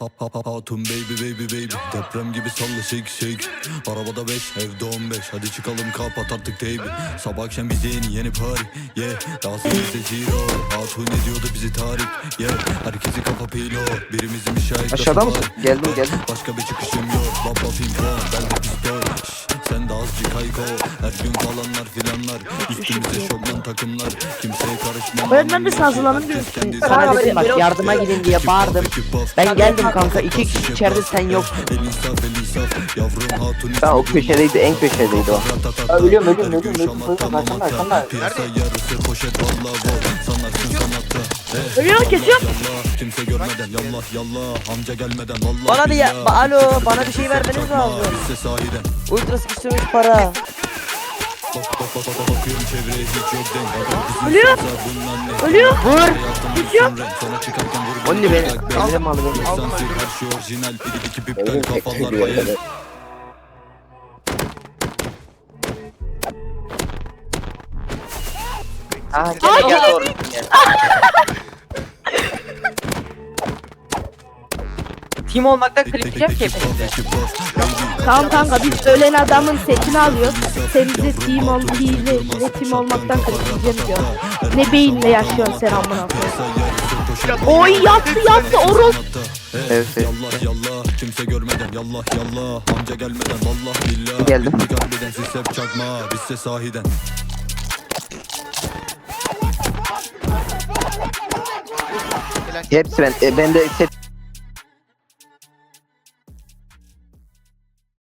Hatun baby baby baby. Deprem gibi salla shake shake. Arabada 5 evde 15 Hadi çıkalım kapat artık teybi Sabah akşam bize yeni yeni party Yeah. Lazım bize zero. Hatun ne diyordu bizi tarih Yeah. Herkesi kafa pilo Birimizi müşahit Aşağıda mısın? Geldim, geldim. Başka bir çıkışım yok. Baba pimpon hayko Her gün falanlar filanlar. Üstümüze şovman takımlar. Kimseye karışmam. Öğretmen de sazlanın diyor. Sana dedim bak yardıma gidin diye bağırdım. Ben geldim kanka. İki kişi içeride sen yoksun. Ha o köşedeydi, en köşedeydi o. Ha, ölüyorum, ölüyorum, ölüyorum, ölüyorum. Arkamda, arkamda. Piyasa yarısı poşet valla bu. Sanarsın sanatta Eh, Ölüyor, kesiyor. yallah, Kimse görmeden yallah yallah Amca gelmeden valla Bana bir ya, alo bana bir şey vermeniz lazım. Ultra sıkıştırmış para. Ölüyor. Ölüyor. Vur vur Only beni. Elim alı beni. Bir. Aa gel gel doğru. Team olmaktan klipeceğim ki hepinizi. Tamam kanka biz ölen adamın setini alıyoruz. Sen bize team ol, hile, hile team olmaktan kaçıracağım diyor. Ne beyinle yaşıyorsun sen amına koyayım. Oy yattı yattı Oros. Evet. Yallah yallah kimse görmeden yallah yallah Amca gelmeden vallah billah Geldim. Bitti harbiden siz hep çakma bizse sahiden Hepsi ben. E, bende set